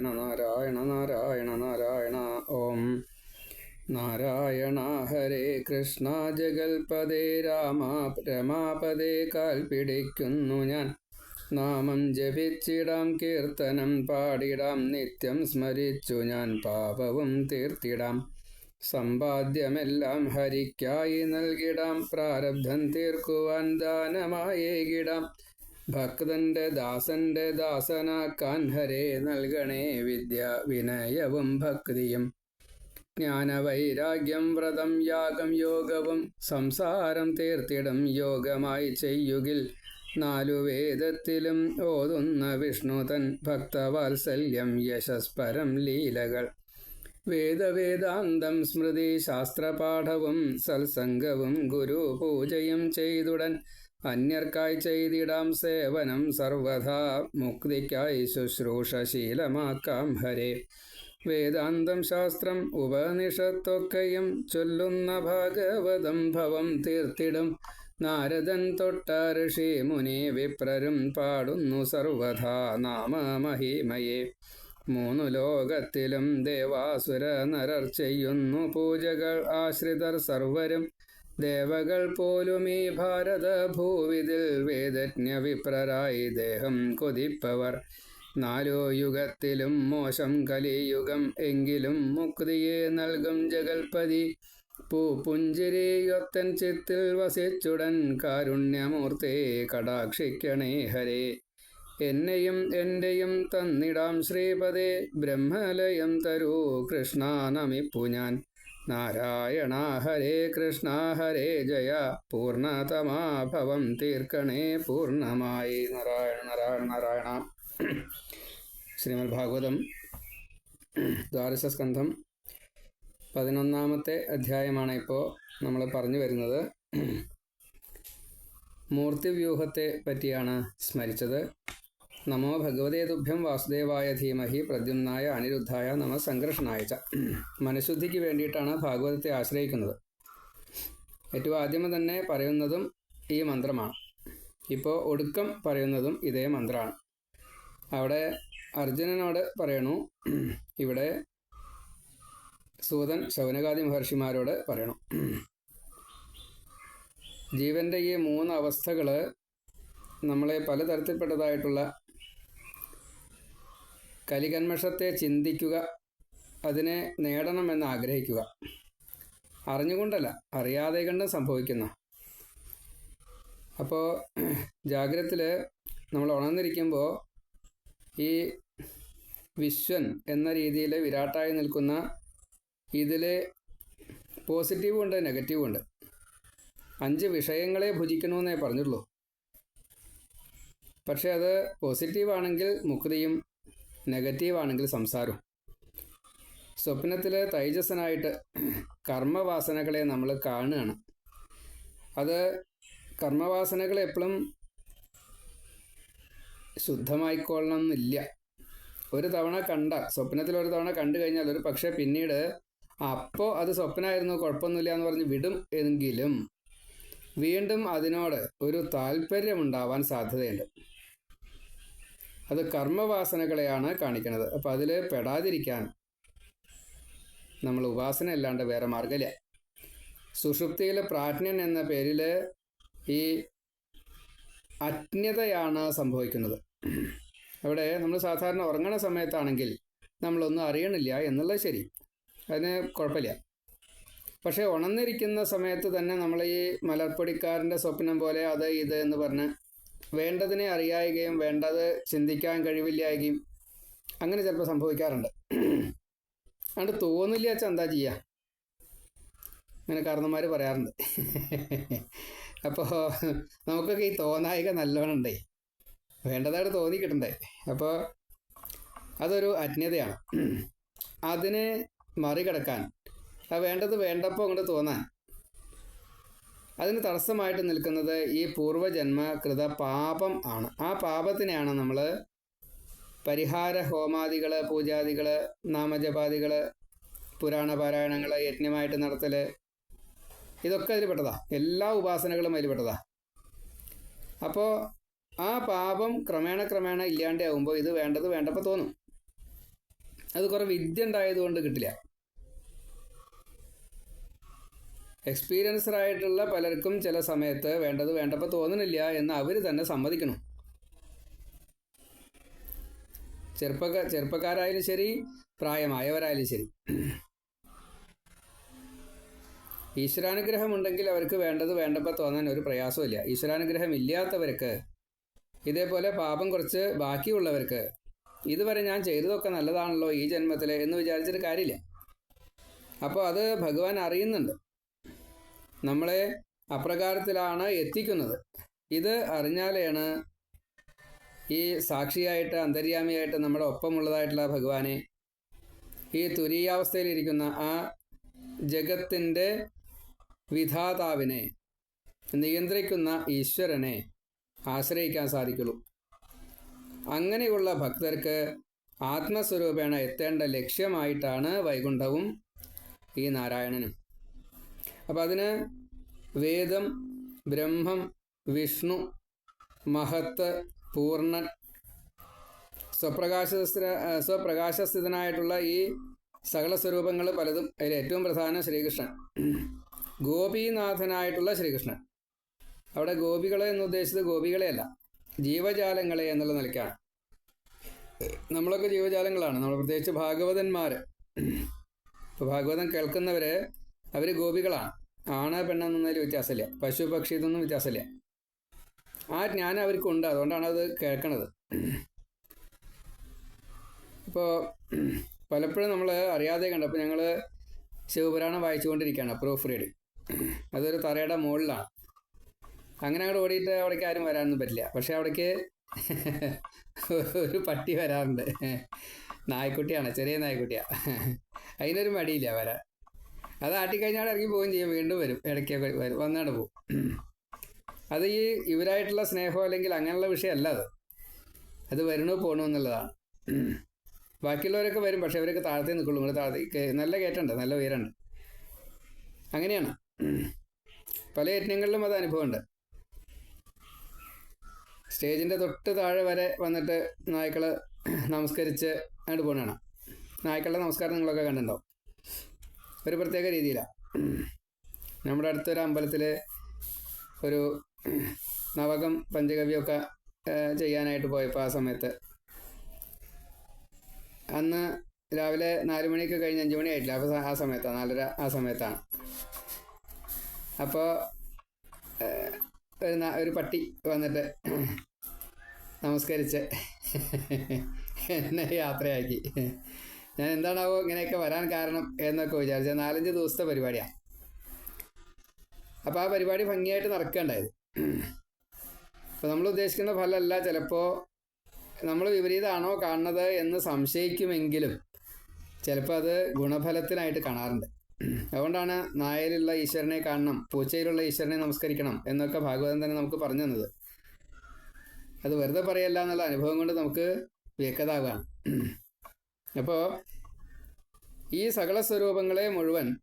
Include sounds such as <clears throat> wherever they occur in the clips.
നാരായണ നാരായണ നാരായണ ഓം. നാരായണ ഹരേ കൃഷ്ണ ജഗൽപദേ രാമ രമാപദേ കാൽ പിടിക്കുന്നു ഞാൻ. നാമം ജപിച്ചിടാം കീർത്തനം പാടിടാം നിത്യം സ്മരിച്ചു ഞാൻ പാപവും തീർത്തിടാം. സമ്പാദ്യമെല്ലാം ഹരിക്കായി നൽകിടാം പ്രാരബ്ധം തീർക്കുവാൻ ദാനമായേകിടാം. ഭക്തന്റെ ദാസന്റെ ദാസനാക്കാൻ ഹരേ നൽകണേ വിദ്യ വിനയവും ഭക്തിയും. ജ്ഞാനവൈരാഗ്യം വ്രതം യാഗം യോഗവും സംസാരം തീർത്തിടം യോഗമായി ചെയ്യുകിൽ. നാലു വേദത്തിലും ഓതുന്ന വിഷ്ണു തൻ ഭക്തവാത്സല്യം യശസ്പരം ലീലകൾ. വേദവേദാന്തം സ്മൃതി ശാസ്ത്രപാഠവും സത്സംഗവും ഗുരു പൂജയും ചെയ്തുടൻ അന്യർക്കായി ചെയ്തിടാം സേവനം സർവഥാ മുക്തിക്കായി ശുശ്രൂഷശീലമാക്കാം ഹരേ. വേദാന്തം ശാസ്ത്രം ഉപനിഷത്തൊക്കെയും ചൊല്ലുന്ന ഭാഗവതം ഭവം തീർത്തിടും. നാരദൻ തൊട്ട ഋഷി മുനി വിപ്രരും പാടുന്നു സർവഥാ നാമമഹിമയെ. മൂന്നു ലോകത്തിലും ദേവാസുര നരർ ചെയ്യുന്നു പൂജകൾ ആശ്രിതർ സർവരും. ദേവകൾ പോലും ഈ ഭാരത ഭൂവിതിൽ വേദജ്ഞ വിപ്രരായി ദേഹം കൊതിപ്പവർ. നാലോ യുഗത്തിലും മോശം കലിയുഗം എങ്കിലും മുക്തിയെ നൽകും ജഗൽപതി. പൂപ്പുഞ്ചിരിയൊത്തൻ ചിത്തിൽ വസിച്ചുടൻ കാരുണ്യമൂർത്തേ കടാക്ഷിക്കണേ ഹരേ. എന്നെയും എന്റെയും തന്നിടാം ശ്രീപദേ ബ്രഹ്മലയം തരൂ കൃഷ്ണ നമിപ്പു ഞാൻ. നാരായണ ഹരേ കൃഷ്ണ ഹരേ ജയ. പൂർണതമാഭവം തീർക്കണേ പൂർണമായി. നാരായണ നാരായണ നാരായണ. ശ്രീമദ് ഭാഗവതം ദ്വാദശസ്കന്ധം പതിനൊന്നാമത്തെ അധ്യായമാണ് ഇപ്പോൾ നമ്മൾ പറഞ്ഞു വരുന്നത്. മൂർത്തിവ്യൂഹത്തെ പറ്റിയാണ് സ്മരിച്ചത്. നമോ ഭഗവതേ തുഭ്യം വാസുദേവായ ധീമഹി പ്രദ്യുന്നായ അനിരുദ്ധായ നമ സംഘർഷണായ ച മനഃശുദ്ധിക്ക് വേണ്ടിയിട്ടാണ് ഭാഗവതത്തെ ആശ്രയിക്കുന്നത്. ഏറ്റവും ആദ്യമേ തന്നെ പറയുന്നതും ഈ മന്ത്രമാണ്. ഇപ്പോൾ ഒടുക്കം പറയുന്നതും ഇതേ മന്ത്രമാണ്. അവിടെ അർജുനനോട് പറയണു ഇവിടെ സൂതൻ ശൗനകാദി മഹർഷിമാരോട് പറയണം ജീവന്റെ ഈ മൂന്ന് അവസ്ഥകൾ നമ്മളെ പലതരത്തിൽപ്പെട്ടതായിട്ടുള്ള കലികന്മഷത്തെ ചിന്തിക്കുക അതിനെ നേടണമെന്ന് ആഗ്രഹിക്കുക. അറിഞ്ഞുകൊണ്ടല്ല അറിയാതെ കണ്ടും സംഭവിക്കുന്ന. അപ്പോൾ ജാഗ്രതത്തിൽ നമ്മൾ ഉണർന്നിരിക്കുമ്പോൾ ഈ വിശ്വൻ എന്ന രീതിയിൽ വിരാട്ടായി നിൽക്കുന്ന ഇതിൽ പോസിറ്റീവും ഉണ്ട് നെഗറ്റീവും ഉണ്ട്. അഞ്ച് വിഷയങ്ങളെ ഭുജിക്കണമെന്നേ പറഞ്ഞുള്ളൂ. പക്ഷേ അത് പോസിറ്റീവാണെങ്കിൽ മുക്തിയും നെഗറ്റീവ് ആണെങ്കിൽ സംസാരവും. സ്വപ്നത്തിൽ തൈജസ്സനായിട്ട് കർമ്മവാസനകളെ നമ്മൾ കാണുകയാണ്. അത് കർമ്മവാസനകൾ എപ്പോഴും ശുദ്ധമായിക്കൊള്ളണം എന്നില്ല ഒരു തവണ കണ്ട സ്വപ്നത്തിൽ ഒരു തവണ കണ്ടു കഴിഞ്ഞാൽ ഒരു പക്ഷേ പിന്നീട് അപ്പോൾ അത് സ്വപ്നമായിരുന്നു കുഴപ്പമൊന്നുമില്ല എന്ന് പറഞ്ഞ് വിടും എങ്കിലും വീണ്ടും അതിനോട് ഒരു താല്പര്യമുണ്ടാവാൻ സാധ്യതയുണ്ട്. അത് കർമ്മവാസനകളെയാണ് കാണിക്കുന്നത്. അപ്പം അതിൽ പെടാതിരിക്കാൻ നമ്മൾ ഉപാസന അല്ലാണ്ട് വേറെ മാർഗമില്ല സുഷുപ്തിയിലെ പ്രാജ്ഞൻ എന്ന പേരിൽ ഈ അജ്ഞതയാണ് സംഭവിക്കുന്നത്. അവിടെ നമ്മൾ സാധാരണ ഉറങ്ങണ സമയത്താണെങ്കിൽ നമ്മളൊന്നും അറിയണില്ല എന്നുള്ളത് ശരി. അതിന് കുഴപ്പമില്ല. പക്ഷേ ഉണർന്നിരിക്കുന്ന സമയത്ത് തന്നെ നമ്മൾ ഈ മലർപ്പൊടിക്കാരന്റെ സ്വപ്നം പോലെ അത് ഇത് എന്ന് പറഞ്ഞ് വേണ്ടതിനെ അറിയായികയും വേണ്ടത് ചിന്തിക്കാൻ കഴിവില്ലായകയും അങ്ങനെ ചിലപ്പോൾ സംഭവിക്കാറുണ്ട്. അതുകൊണ്ട് തോന്നില്ല വെച്ചാൽ എന്താ ചെയ്യുക അങ്ങനെ കാരണന്മാർ പറയാറുണ്ട്. അപ്പോൾ നമുക്കൊക്കെ ഈ തോന്നായിക നല്ലോണം ഉണ്ടേ വേണ്ടതായിട്ട് തോന്നി കിട്ടണ്ടേ അപ്പോൾ അതൊരു അജ്ഞതയാണ് അതിനെ മറികടക്കാൻ ആ വേണ്ടത് വേണ്ടപ്പോൾ അങ്ങോട്ട് തോന്നാൻ അതിന് തടസ്സമായിട്ട് നിൽക്കുന്നത് ഈ പൂർവജന്മ കൃത പാപം ആണ്. ആ പാപത്തിനെയാണ് നമ്മൾ പരിഹാര ഹോമാദികൾ പൂജാദികൾ നാമജപാദികൾ പുരാണ പാരായണങ്ങൾ യജ്ഞമായിട്ട് നടത്തൽ ഇതൊക്കെ അതിൽപ്പെട്ടതാ എല്ലാ ഉപാസനകളും അതിൽപ്പെട്ടതാ അപ്പോൾ ആ പാപം ക്രമേണ ക്രമേണ ഇല്ലാണ്ടാവുമ്പോൾ ഇത് വേണ്ടത് വേണ്ടപ്പോൾ തോന്നും. അത് കുറേ വിദ്യ ഉണ്ടായതുകൊണ്ട് കിട്ടില്ല. എക്സ്പീരിയൻസ്ഡ് ആയിട്ടുള്ള പലർക്കും ചില സമയത്ത് വേണ്ടത് വേണ്ടപ്പോൾ തോന്നുന്നില്ല എന്ന് അവർ തന്നെ സമ്മതിക്കണം ചെറുപ്പക്കാർ ചെറുപ്പക്കാരായാലും ശരി പ്രായമായവരായാലും ശരി. ഈശ്വരാനുഗ്രഹം ഉണ്ടെങ്കിൽ അവർക്ക് വേണ്ടത് വേണ്ടപ്പോൾ തോന്നാൻ ഒരു പ്രയാസമില്ല ഈശ്വരാനുഗ്രഹം ഇല്ലാത്തവർക്ക് ഇതേപോലെ പാപം കുറച്ച് ബാക്കിയുള്ളവർക്ക് ഇതുവരെ ഞാൻ ചെയ്തതൊക്കെ നല്ലതാണല്ലോ ഈ ജന്മത്തിൽ എന്ന് വിചാരിച്ചിട്ട് കാര്യമില്ല. അപ്പോൾ അത് ഭഗവാൻ അറിയുന്നുണ്ട്. നമ്മളെ അപ്രകാരത്തിലാണ് എത്തിക്കുന്നത്. ഇത് അറിഞ്ഞാലാണ് ഈ സാക്ഷിയായിട്ട് അന്തര്യാമിയായിട്ട് നമ്മുടെ ഒപ്പമുള്ളതായിട്ടുള്ള ഭഗവാനെ ഈ തുരീയാവസ്ഥയിലിരിക്കുന്ന ആ ജഗത്തിന്റെ വിധാതാവിനെ നിയന്ത്രിക്കുന്ന ഈശ്വരനെ ആശ്രയിക്കാൻ സാധിക്കുള്ളൂ. അങ്ങനെയുള്ള ഭക്തർക്ക് ആത്മസ്വരൂപേണ എത്തേണ്ട ലക്ഷ്യമായിട്ടാണ് വൈകുണ്ഠവും ഈ നാരായണനും. അപ്പം അതിന് വേദം ബ്രഹ്മം വിഷ്ണു മഹത്ത് പൂർണൻ സ്വപ്രകാശ സ്വപ്രകാശസ്ഥിതനായിട്ടുള്ള ഈ സകല സ്വരൂപങ്ങൾ പലതും അതിൽ ഏറ്റവും പ്രധാനം ശ്രീകൃഷ്ണൻ. ഗോപീനാഥനായിട്ടുള്ള ശ്രീകൃഷ്ണൻ. അവിടെ ഗോപികളെ എന്ന് ഉദ്ദേശിച്ചത് ഗോപികളെയല്ല ജീവജാലങ്ങളെ എന്നുള്ള നിലയ്ക്കാണ്. നമ്മളൊക്കെ ജീവജാലങ്ങളാണ് നമ്മൾ പ്രത്യേകിച്ച് ഭാഗവതന്മാർ ഇപ്പോൾ ഭാഗവതം കേൾക്കുന്നവർ അവർ ഗോപികളാണ് ആണ് പെണ്ണെന്നതിൽ വ്യത്യാസമില്ല. പശു പക്ഷി ഇതൊന്നും വ്യത്യാസമില്ല. ആ ജ്ഞാനം അവർക്കുണ്ട്. അതുകൊണ്ടാണ് അത് കേൾക്കണത്. ഇപ്പോൾ പലപ്പോഴും നമ്മൾ അറിയാതെ കണ്ടപ്പോൾ ഞങ്ങൾ ശിവപുരാണം വായിച്ചുകൊണ്ടിരിക്കുകയാണ് പ്രൂഫ് റീഡ് അതൊരു തറയുടെ മുകളിലാണ്. അങ്ങനെ അങ്ങോട്ട് ഓടിയിട്ട് അവിടേക്ക് ആരും വരാനൊന്നും പറ്റില്ല. പക്ഷെ അവിടേക്ക് ഒരു പട്ടി വരാറുണ്ട്. നായ്ക്കുട്ടിയാണ് ചെറിയ നായ്ക്കുട്ടിയാണ് അതിനൊരു മടിയില്ല വരാൻ. അത് ആട്ടിക്കഴിഞ്ഞാൽ ഇറങ്ങി പോവുകയും ചെയ്യും. വീണ്ടും വരും. ഇടയ്ക്കൊക്കെ വരും വന്നാണ് പോവും. <clears throat> അത് ഈ ഇവരായിട്ടുള്ള സ്നേഹം അല്ലെങ്കിൽ അങ്ങനെയുള്ള വിഷയമല്ല അത്. അത് വരണോ പോകണോ എന്നുള്ളതാണ്. <clears throat> ബാക്കിയുള്ളവരൊക്കെ വരും. പക്ഷെ അവരൊക്കെ താഴത്തെ നിൽക്കുള്ളൂ. നിങ്ങൾ താഴത്തെ നല്ല കയറ്റുണ്ട് നല്ല ഉയരമുണ്ട്. അങ്ങനെയാണ്. <clears throat> പല യജ്ഞങ്ങളിലും അത് അനുഭവമുണ്ട്. സ്റ്റേജിന്റെ തൊട്ട് താഴെ വരെ വന്നിട്ട് നായ്ക്കൾ നമസ്കരിച്ച് അങ്ങോട്ട് പോകണതാണ് നായ്ക്കളുടെ നമസ്കാരം നിങ്ങളൊക്കെ കണ്ടിട്ടുണ്ടാവും. ഒരു പ്രത്യേക രീതിയിലാണ് നമ്മുടെ അടുത്തൊരു അമ്പലത്തിൽ ഒരു നവകം പഞ്ചഗവ്യമൊക്കെ ചെയ്യാനായിട്ട് പോയപ്പോൾ ആ സമയത്ത്. അന്ന് രാവിലെ നാല് മണിയൊക്കെ കഴിഞ്ഞ് അഞ്ച് മണി ആയിട്ടില്ല. അപ്പോൾ ആ സമയത്താണ് നാലര ആ സമയത്താണ്. അപ്പോൾ ഒരു ഒരു പട്ടി വന്നിട്ട് നമസ്കരിച്ച് എന്നെ യാത്രയാക്കി. ഞാൻ എന്താണാവോ ഇങ്ങനെയൊക്കെ വരാൻ കാരണം എന്നൊക്കെ വിചാരിച്ച നാലഞ്ച് ദിവസത്തെ പരിപാടിയാണ് അപ്പോൾ ആ പരിപാടി ഭംഗിയായിട്ട് നടക്കേണ്ടായത്. അപ്പോൾ നമ്മൾ ഉദ്ദേശിക്കുന്ന ഫലമല്ല ചിലപ്പോൾ നമ്മൾ വിപരീതമാണോ കാണുന്നത് എന്ന് സംശയിക്കുമെങ്കിലും ചിലപ്പോൾ അത് ഗുണഫലത്തിനായിട്ട് കാണാറുണ്ട്. അതുകൊണ്ടാണ് നായയിലുള്ള ഈശ്വരനെ കാണണം പൂച്ചയിലുള്ള ഈശ്വരനെ നമസ്കരിക്കണം എന്നൊക്കെ ഭാഗവതം തന്നെ നമുക്ക് പറഞ്ഞു തന്നത്. അത് വെറുതെ പറയല്ല എന്നുള്ള അനുഭവം കൊണ്ട് നമുക്ക് വ്യക്തതാവുകയാണ് അപ്പോൾ ഈ സകല സ്വരൂപങ്ങളെ മുഴുവൻ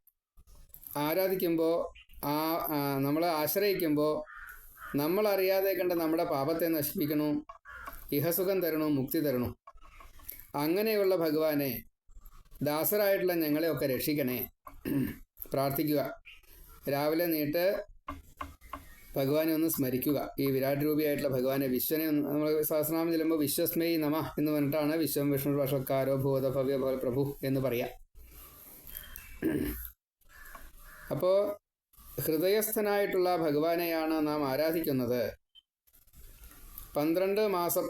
ആരാധിക്കുമ്പോൾ ആ നമ്മളെ ആശ്രയിക്കുമ്പോൾ നമ്മൾ അറിയാതെ കണ്ട നമ്മുടെ പാപത്തെ നശിപ്പിക്കണു? ഇഹസുഖം തരണു? മുക്തി തരണു? അങ്ങനെയുള്ള ഭഗവാനെ ദാസരായിട്ടുള്ള ഞങ്ങളെയൊക്കെ രക്ഷിക്കണേ. പ്രാർത്ഥിക്കുക. രാവിലെ നീട്ട് ഭഗവാനെ ഒന്ന് സ്മരിക്കുക. ഈ വിരാട് രൂപിയായിട്ടുള്ള ഭഗവാനെ വിശ്വനെ നമ്മൾ സഹസ്രനാമം ചെല്ലുമ്പോൾ വിശ്വസ്മയി നമ എന്ന് പറഞ്ഞിട്ടാണ് വിശ്വം വിഷ്ണു പക്ഷക്കാരോ ഭൂത ഭവ്യ ഭവ പ്രഭു എന്ന് പറയാം. അപ്പോൾ ഹൃദയസ്ഥനായിട്ടുള്ള ഭഗവാനെയാണ് നാം ആരാധിക്കുന്നത്? പന്ത്രണ്ട് മാസം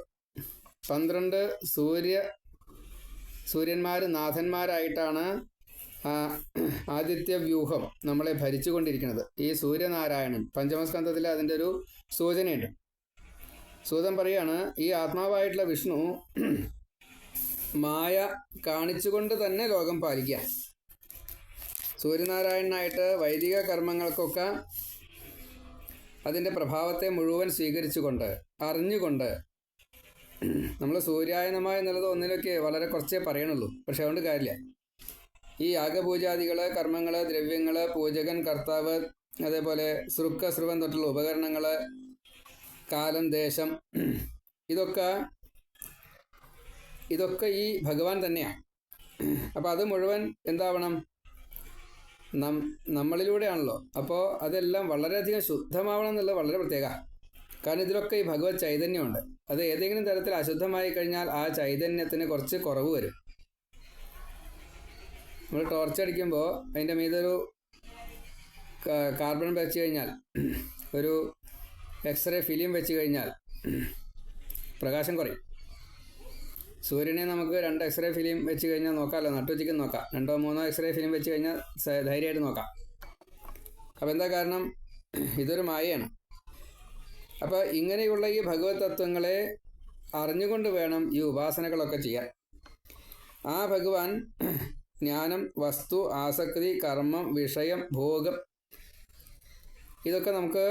പന്ത്രണ്ട് സൂര്യ സൂര്യന്മാർ നാഥന്മാരായിട്ടാണ് ആദിത്യ വ്യൂഹം നമ്മളെ ഭരിച്ചുകൊണ്ടിരിക്കുന്നത് ഈ സൂര്യനാരായണൻ. പഞ്ചമസ്കന്ധത്തിൽ അതിന്റെ ഒരു സൂചനയുണ്ട്. സൂതൻ പറയാണ് ഈ ആത്മാവായിട്ടുള്ള വിഷ്ണു മായ കാണിച്ചുകൊണ്ട് തന്നെ ലോകം പാലിക്കുക. സൂര്യനാരായണനായിട്ട് വൈദിക കർമ്മങ്ങൾക്കൊക്കെ അതിന്റെ പ്രഭാവത്തെ മുഴുവൻ സ്വീകരിച്ചുകൊണ്ട് അറിഞ്ഞുകൊണ്ട് നമ്മൾ സൂര്യായനമായ എന്നുള്ളത് ഒന്നിലൊക്കെ വളരെ കുറച്ചേ പറയണുള്ളൂ. പക്ഷെ അതുകൊണ്ട് കാര്യമില്ല. ഈ യാഗപൂജാദികൾ കർമ്മങ്ങൾ ദ്രവ്യങ്ങൾ പൂജകൻ കർത്താവ് അതേപോലെ സൃക്ക സൃവൻ തൊട്ടുള്ള ഉപകരണങ്ങൾ കാലം ദേശം ഇതൊക്കെ ഇതൊക്കെ ഈ ഭഗവാൻ തന്നെയാണ്. അപ്പോൾ അത് മുഴുവൻ എന്താവണം? നം നമ്മളിലൂടെയാണല്ലോ. അപ്പോൾ അതെല്ലാം വളരെയധികം ശുദ്ധമാവണം എന്നുള്ളത് വളരെ പ്രത്യേക. കാരണം ഇതിലൊക്കെ ഈ ഭഗവത് ചൈതന്യമുണ്ട്. അത് ഏതെങ്കിലും തരത്തിൽ അശുദ്ധമായി കഴിഞ്ഞാൽ ആ ചൈതന്യത്തിന് കുറച്ച് കുറവ് വരും. നമ്മൾ ടോർച്ച് അടിക്കുമ്പോൾ അതിന്റെ മീതൊരു കാർബൺ വെച്ച് കഴിഞ്ഞാൽ ഒരു എക്സ്റേ ഫിലിം വെച്ച് കഴിഞ്ഞാൽ പ്രകാശം കുറയും. സൂര്യനെ നമുക്ക് രണ്ട് എക്സ്റേ ഫിലിം വെച്ച് കഴിഞ്ഞാൽ നോക്കാമല്ലോ. നട്ടുച്ചയ്ക്ക് നോക്കാം. രണ്ടോ മൂന്നോ എക്സ്റേ ഫിലിം വെച്ച് കഴിഞ്ഞാൽ ധൈര്യമായിട്ട് നോക്കാം. അപ്പോൾ എന്താ കാരണം? ഇതൊരു മായയാണ്. അപ്പോൾ ഇങ്ങനെയുള്ള ഈ ഭഗവത് തത്വങ്ങളെ അറിഞ്ഞുകൊണ്ട് വേണം ഈ ഉപാസനകളൊക്കെ ചെയ്യാൻ. ആ ഭഗവാൻ ജ്ഞാനം വസ്തു ആസക്തി കർമ്മം വിഷയം ഭോഗം. ഇതൊക്കെ നമുക്ക്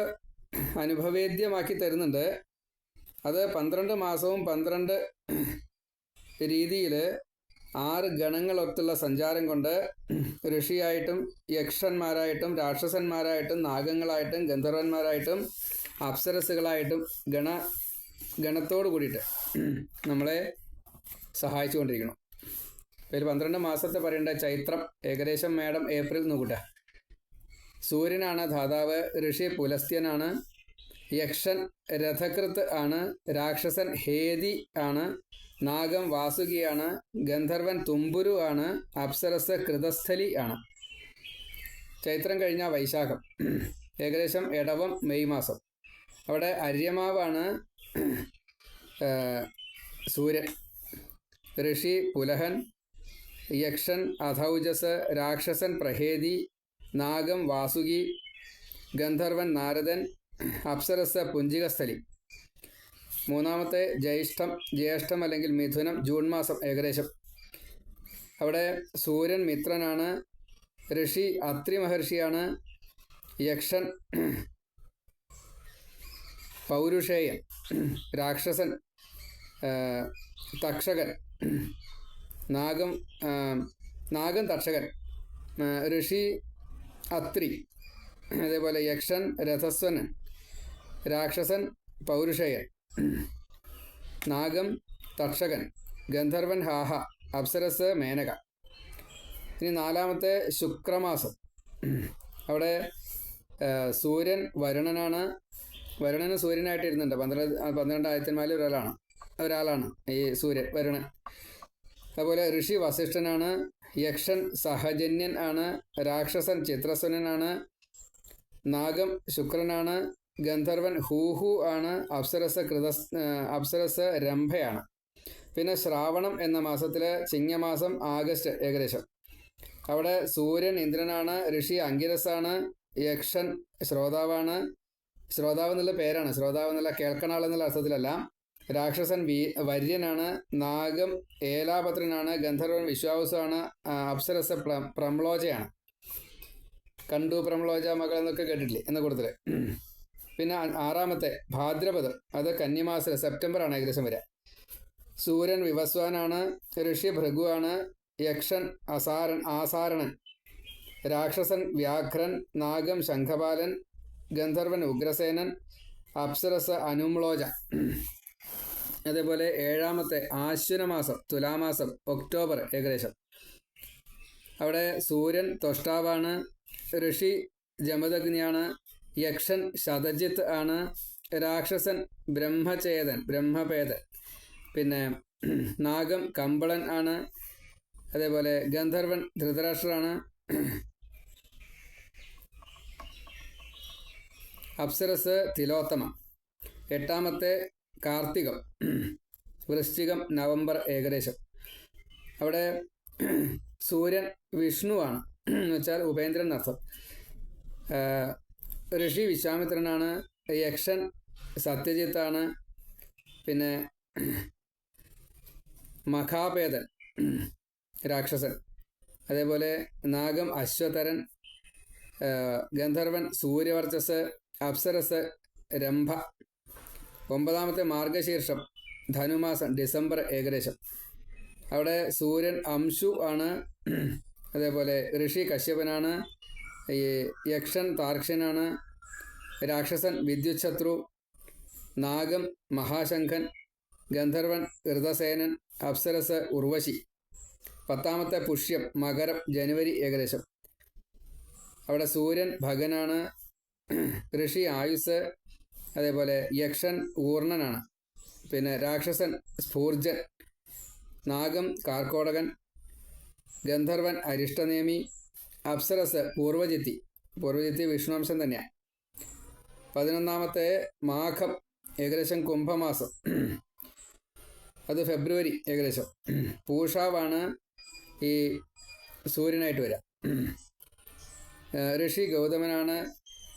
അനുഭവേദ്യമാക്കി തരുന്നുണ്ട്. അത് പന്ത്രണ്ട് മാസവും പന്ത്രണ്ട് രീതിയിൽ ആറ് ഗണങ്ങളൊത്തുള്ള സഞ്ചാരം കൊണ്ട് ഋഷിയായിട്ടും യക്ഷന്മാരായിട്ടും രാക്ഷസന്മാരായിട്ടും നാഗങ്ങളായിട്ടും ഗന്ധർവന്മാരായിട്ടും അപ്സരസുകളായിട്ടും ഗണ ഗണത്തോട് കൂടിയിട്ട് നമ്മളെ സഹായിച്ചുകൊണ്ടിരിക്കണം. ഒരു പന്ത്രണ്ട് മാസത്തെ പറയേണ്ട ചൈത്രം ഏകദേശം മേടം ഏപ്രിൽ നോക്കൂട്ട സൂര്യനാണ് ധാതാവ് ഋഷി പുലസ്ത്യനാണ് യക്ഷൻ രഥകൃത്ത് ആണ് രാക്ഷസൻ ഹേതി ആണ് നാഗം വാസുകിയാണ് ഗന്ധർവൻ തുമ്പുരു ആണ് അപ്സരസ് കൃതസ്ഥലി ആണ്. ചൈത്രം കഴിഞ്ഞ വൈശാഖം. ഏകദേശം ഇടവം മെയ് മാസം. അവിടെ അര്യമാവാണ് സൂര്യൻ. ഋഷി പുലഹൻ യക്ഷൻ അധൗജസ് രാക്ഷസൻ പ്രഹേതി നാഗം വാസുകി ഗന്ധർവൻ നാരദൻ അപ്സരസ് പുഞ്ചികസ്ഥലി. മൂന്നാമത്തെ ജ്യേഷ്ഠം ജ്യേഷ്ഠം അല്ലെങ്കിൽ മിഥുനം ജൂൺ മാസം ഏകദേശം. അവിടെ സൂര്യൻ മിത്രനാണ്. ഋഷി അത്രി മഹർഷിയാണ് യക്ഷൻ പൗരുഷേയൻ രാക്ഷസൻ തക്ഷകൻ. നാഗം നാഗം തർഷകൻ ഋഷി അത്രി അതേപോലെ യക്ഷൻ രഥസ്വനൻ രാക്ഷസൻ പൗരുഷയൻ നാഗം തക്ഷകൻ ഗന്ധർവൻ ഹാഹ അപ്സരസ് മേനക. ഇനി നാലാമത്തെ ശുക്രമാസം. അവിടെ സൂര്യൻ വരുണനാണ്. വരുണന് സൂര്യനായിട്ട് ഇരുന്നുണ്ട് പന്ത്രണ്ട് പന്ത്രണ്ട് ഒരാളാണ് ഒരാളാണ് ഈ സൂര്യൻ വരുണൻ. അതുപോലെ ഋഷി വസിഷ്ഠനാണ് യക്ഷൻ സഹജന്യൻ ആണ് രാക്ഷസൻ ചിത്രസുനനാണ് നാഗം ശുക്രനാണ് ഗന്ധർവൻ ഹൂഹു ആണ് അപ്സരസ കൃത അപ്സരസ രംഭയാണ്. പിന്നെ ശ്രാവണം എന്ന മാസത്തിൽ ചിങ്ങമാസം ആഗസ്റ്റ് ഏകദേശം. അവിടെ സൂര്യൻ ഇന്ദ്രനാണ് ഋഷി അങ്കിരസാണ് യക്ഷൻ ശ്രോതാവാണ്. ശ്രോതാവ് എന്നുള്ള പേരാണ് ശ്രോതാവ് എന്നുള്ള കേൾക്കണാൾ എന്നുള്ള അർത്ഥത്തിലല്ല. രാക്ഷസൻ വി വര്യനാണ് നാഗം ഏലാപത്രനാണ് ഗന്ധർവൻ വിശ്വാസമാണ് അപ്സരസ പ്ര പ്രംലോചയാണ്. കണ്ടു പ്രംലോച മകൾ എന്നൊക്കെ കേട്ടിട്ടില്ലേ? എന്ന കൂട്ടത്തിൽ പിന്നെ ആറാമത്തെ ഭാദ്രപദം അത് സെപ്റ്റംബർ ആണ് ഏകദേശം വരെ സൂര്യൻ വിവസ്വാനാണ് ഋഷി ഭൃഗുവാണ് യക്ഷൻ അസാരൻ ആസാരണൻ. രാക്ഷസൻ വ്യാഘ്രൻ നാഗം ശംഖപാലൻ ഗന്ധർവൻ ഉഗ്രസേനൻ അപ്സരസ അനുമ്ലോജ അതേപോലെ ഏഴാമത്തെ ആശ്വനമാസം തുലാമാസം ഒക്ടോബർ ഏകദേശം. അവിടെ സൂര്യൻ തൊഷ്ടാവാണ് ഋഷി ജമദഗ്നിയാണ് യക്ഷൻ ശതജിത്ത് ആണ് രാക്ഷസൻ ബ്രഹ്മചേതൻ ബ്രഹ്മപേതൻ. പിന്നെ നാഗം കമ്പളൻ ആണ് അതേപോലെ ഗന്ധർവൻ ധൃതരാഷ്ട്രാണ് അപ്സരസ് തിലോത്തമ എട്ടാമത്തെ കാർത്തികം. വൃശ്ചികം നവംബർ ഏകദേശം. അവിടെ സൂര്യൻ വിഷ്ണുവാണ്. വെച്ചാൽ ഉപേന്ദ്രൻ അർത്ഥം. ഋഷി വിശ്വാമിത്രനാണ് യക്ഷൻ സത്യജിത്താണ് പിന്നെ മഖാപേതൻ രാക്ഷസൻ. അതേപോലെ നാഗം അശ്വതരൻ ഗന്ധർവൻ സൂര്യവർച്ചസ് അപ്സരസ് രംഭ ഒമ്പതാമത്തെ മാർഗശീർഷം ധനുമാസം ഡിസംബർ ഏകദേശം. അവിടെ സൂര്യൻ അംശു ആണ്. അതേപോലെ ഋഷി കശ്യപനാണ്. ഈ യക്ഷൻ താർക്ഷനാണ് രാക്ഷസൻ വിദ്യുച്ഛത്രു. നാഗം മഹാശംഖൻ. ഗന്ധർവൻ ഋതസേനൻ. അപ്സരസ് ഉർവശി. പത്താമത്തെ പുഷ്യം മകരം ജനുവരി ഏകദേശം. അവിടെ സൂര്യൻ ഭഗനാണ്. ഋഷി ആയുസ് അതേപോലെ യക്ഷൻ ഊർണനാണ്. പിന്നെ രാക്ഷസൻ സ്ഫൂർജൻ നാഗം കാർക്കോടകൻ ഗന്ധർവൻ അരിഷ്ടനേമി അപ്സരസ് പൂർവജിത്തി പൂർവജിത്തി വിഷ്ണുവംശം തന്നെയാണ്. പതിനൊന്നാമത്തെ മാഘം ഏകദേശം കുംഭമാസം. അത് ഫെബ്രുവരി ഏകദേശം. പൂഷാവാണ് ഈ സൂര്യനായിട്ട് വരിക ഋഷി ഗൗതമനാണ്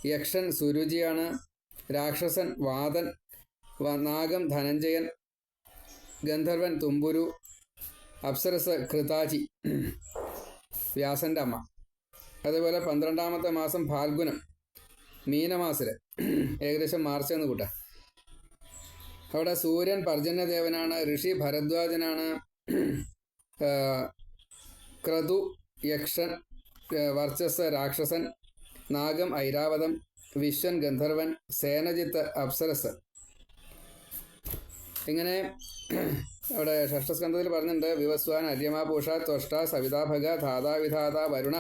യക്ഷൻ സുരുചിയാണ് രാക്ഷസൻ വാതൻ നാഗം ധനഞ്ജയൻ ഗന്ധർവൻ തുമ്പുരു അപ്സരസ് കൃതാജി വ്യാസന്റെ അമ്മ. അതുപോലെ പന്ത്രണ്ടാമത്തെ മാസം ഫാൽഗുനം മീനമാസിൽ ഏകദേശം മാർച്ച് എന്ന് കൂട്ടാം. അവിടെ സൂര്യൻ പർജന്യദേവനാണ് ഋഷി ഭരദ്വാജനാണ് ക്രതു യക്ഷൻ വർച്ചസ് രാക്ഷസൻ നാഗം ഐരാവതം വിശ്വൻ ഗന്ധർവൻ സേനജിത്ത് അപ്സരസ് ഇങ്ങനെ അവിടെ ഷഷ്ടസ്കന്ധത്തിൽ പറഞ്ഞിട്ടുണ്ട് വിവസ്വാൻ അര്യമാ പൂഷ ത്വഷ്ട സവിതാഭഗ ധാതാവിധാത വരുണ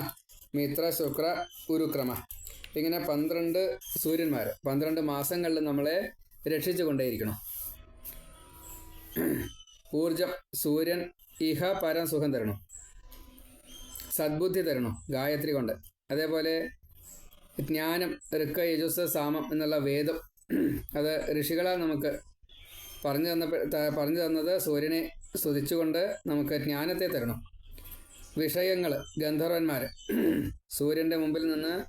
മിത്ര ശുക്ര ഉരുക്രമ. ഇങ്ങനെ പന്ത്രണ്ട് സൂര്യന്മാർ പന്ത്രണ്ട് മാസങ്ങളിൽ നമ്മളെ രക്ഷിച്ചു കൊണ്ടേയിരിക്കണം ഊർജം സൂര്യൻ ഇഹ പരം സുഖം തരണം. സദ്ബുദ്ധി തരണം ഗായത്രി കൊണ്ട്. അതേപോലെ ജ്ഞാനം ഋക്ക യജുസ് സാമം എന്നുള്ള വേദം അത് ഋഷികളാൽ നമുക്ക് പറഞ്ഞു തന്ന പറഞ്ഞു തന്നത് സൂര്യനെ സ്തുതിച്ചുകൊണ്ട് നമുക്ക് ജ്ഞാനത്തെ തരണം. വിഷയങ്ങൾ ഗന്ധർവന്മാർ സൂര്യന്റെ മുമ്പിൽ നിന്ന്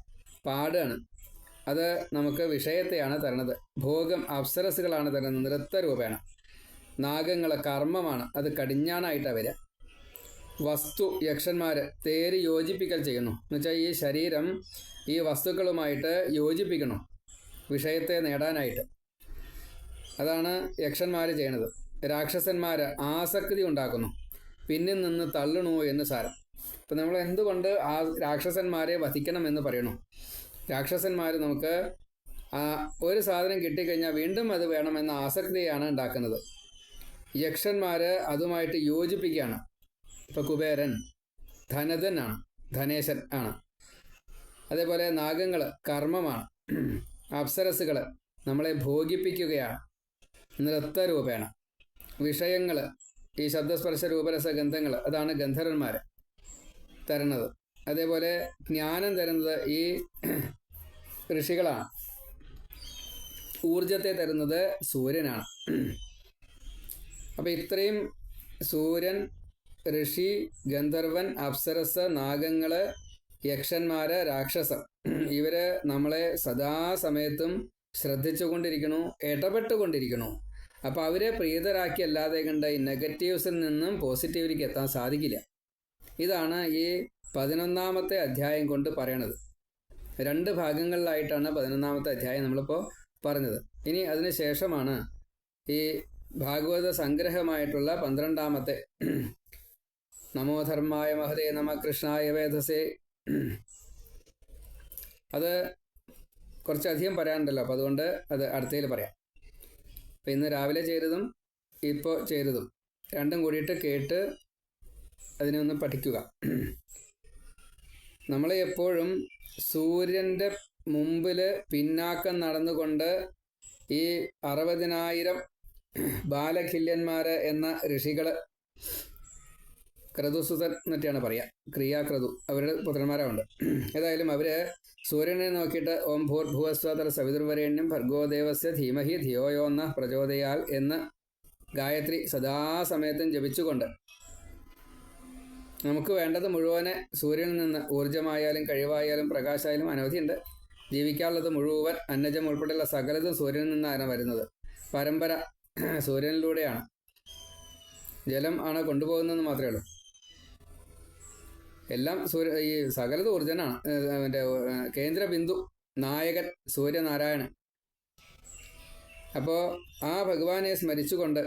പാടുകയാണ് അത് നമുക്ക് വിഷയത്തെയാണ് തരണത്. ഭോഗം അപ്സരസുകളാണ് തരുന്നത്. നൃത്തരൂപേണ. നാഗങ്ങൾ കർമ്മമാണ്. അത് കടിഞ്ഞാണായിട്ടാണ് വരിക. വസ്തു യക്ഷന്മാർ തേര് യോജിപ്പിക്കൽ ചെയ്യുന്നു. എന്നുവെച്ചാൽ ഈ ശരീരം ഈ വസ്തുക്കളുമായിട്ട് യോജിപ്പിക്കണം വിഷയത്തെ നേടാനായിട്ട്. അതാണ് യക്ഷന്മാർ ചെയ്യണത്. രാക്ഷസന്മാർ ആസക്തി ഉണ്ടാക്കുന്നു. പിന്നിൽ നിന്ന് തള്ളണു എന്ന് സാരം. ഇപ്പം നമ്മൾ എന്തുകൊണ്ട് ആ രാക്ഷസന്മാരെ വധിക്കണം എന്ന് പറയണു? രാക്ഷസന്മാർ നമുക്ക് ആ ഒരു സാധനം കിട്ടിക്കഴിഞ്ഞാൽ വീണ്ടും അത് വേണമെന്ന ആസക്തിയാണ് ഉണ്ടാക്കുന്നത്. യക്ഷന്മാർ അതുമായിട്ട് യോജിപ്പിക്കുകയാണ്. ഇപ്പം കുബേരൻ ധനതനാണ് ധനേശൻ ആണ്. അതേപോലെ നാഗങ്ങൾ കർമ്മമാണ്. അപ്സരസുകൾ നമ്മളെ ഭോഗിപ്പിക്കുകയാണ്. നൃത്തരൂപേണ. വിഷയങ്ങൾ ഈ ശബ്ദസ്പർശ രൂപരസ ഗന്ധങ്ങൾ അതാണ് ഗന്ധർവന്മാർ തരുന്നത്. അതേപോലെ ജ്ഞാനം തരുന്നത് ഈ ഋഷികളാണ്. ഊർജത്തെ തരുന്നത് സൂര്യനാണ്. അപ്പം ഇത്രയും സൂര്യൻ ഋഷി ഗന്ധർവൻ അപ്സരസ് നാഗങ്ങൾ യക്ഷന്മാര് രാക്ഷസം. ഇവർ നമ്മളെ സദാസമയത്തും ശ്രദ്ധിച്ചുകൊണ്ടിരിക്കണു ഇടപെട്ടുകൊണ്ടിരിക്കണു അപ്പോൾ അവരെ പ്രീതരാക്കി അല്ലാതെ കണ്ട് ഈ നെഗറ്റീവ്സിൽ നിന്നും പോസിറ്റീവിലേക്ക് എത്താൻ സാധിക്കില്ല. ഇതാണ് ഈ പതിനൊന്നാമത്തെ അധ്യായം കൊണ്ട് പറയണത്. രണ്ട് ഭാഗങ്ങളിലായിട്ടാണ് പതിനൊന്നാമത്തെ അധ്യായം നമ്മളിപ്പോൾ പറഞ്ഞത്. ഇനി അതിന് ശേഷമാണ് ഈ ഭാഗവത സംഗ്രഹമായിട്ടുള്ള പന്ത്രണ്ടാമത്തെ. നമോധർമായ മഹതേ നമ കൃഷ്ണായ വേദസേ അത് കുറച്ചധികം പറയാനുണ്ടല്ലോ. അപ്പോൾ അതുകൊണ്ട് അത് അടുത്തതിൽ പറയാം. അപ്പം ഇന്ന് രാവിലെ ചെയ്തതും ഇപ്പോൾ ചെയ്തതും രണ്ടും കൂടിയിട്ട് കേട്ട് അതിനെ ഒന്ന് പഠിക്കുക. നമ്മൾ എപ്പോഴും സൂര്യന്റെ മുമ്പിൽ പിന്നാക്കം നടന്നുകൊണ്ട് ഈ അറുപതിനായിരം ബാലഖില്യന്മാർ എന്ന ഋഷികൾ ക്രതുസുതൻ എന്നൊക്കെയാണ് പറയുക ക്രിയാക്രതു അവരുടെ പുത്രന്മാരാണ് ഏതായാലും അവർ സൂര്യനെ നോക്കിയിട്ട് ഓം ഭൂർഭുവസ്വതല സവിതുർവരേണ്യം ഭർഗോദേവസ്യ ധീമഹി ധിയോയോന്ന പ്രചോദയാൽ എന്ന് ഗായത്രി സദാസമയത്തും ജപിച്ചുകൊണ്ട് നമുക്ക് വേണ്ടത് മുഴുവനെ സൂര്യനിൽ നിന്ന് ഊർജമായാലും കഴിവായാലും പ്രകാശമായാലും അനവധിയുണ്ട്. ജീവിക്കാനുള്ളത് മുഴുവൻ അന്നജം ഉൾപ്പെടെയുള്ള സകലതും സൂര്യനിൽ നിന്നാണ് വരുന്നത്. പരമ്പര സൂര്യനിലൂടെയാണ്. ജലം ആണ് കൊണ്ടുപോകുന്നതെന്ന് മാത്രമേ ഉള്ളൂ. എല്ലാം സൂര്യ ഈ സകലത് ഊർജനാണ് മറ്റേ കേന്ദ്ര ബിന്ദു നായകൻ സൂര്യനാരായണൻ. അപ്പോൾ ആ ഭഗവാനെ സ്മരിച്ചുകൊണ്ട്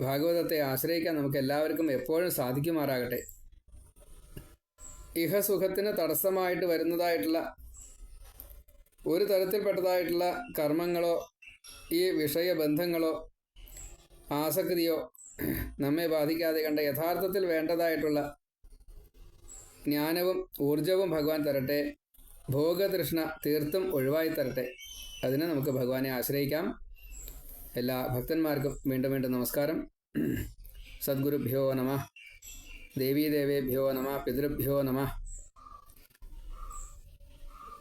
ഭാഗവതത്തെ ആശ്രയിക്കാൻ നമുക്ക് എല്ലാവർക്കും എപ്പോഴും സാധിക്കുമാറാകട്ടെ. ഇഹസുഖത്തിന് തടസ്സമായിട്ട് വരുന്നതായിട്ടുള്ള ഒരു തരത്തിൽപ്പെട്ടതായിട്ടുള്ള കർമ്മങ്ങളോ ഈ വിഷയബന്ധങ്ങളോ ആസക്തിയോ നമ്മെ ബാധിക്കാതെ കണ്ട യഥാർത്ഥത്തിൽ വേണ്ടതായിട്ടുള്ള ജ്ഞാനവും ഊർജവും ഭഗവാൻ തരട്ടെ. ഭോഗതൃഷ്ണ തീർത്തും ഒഴിവായി തരട്ടെ. അതിനെ നമുക്ക് ഭഗവാനെ ആശ്രയിക്കാം. എല്ലാ ഭക്തന്മാർക്കും വീണ്ടും വീണ്ടും നമസ്കാരം. സദ്ഗുരുഭ്യോ നമ. ദേവീദേവേഭ്യോ നമ. പിതൃഭ്യോ നമ.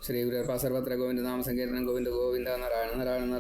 ശ്രീ ഗുരുപ്പ സർവത്ര ഗോവിന്ദ നാമ സങ്കീർത്തനം. ഗോവിന്ദ ഗോവിന്ദ നാരായണ നാരായണ.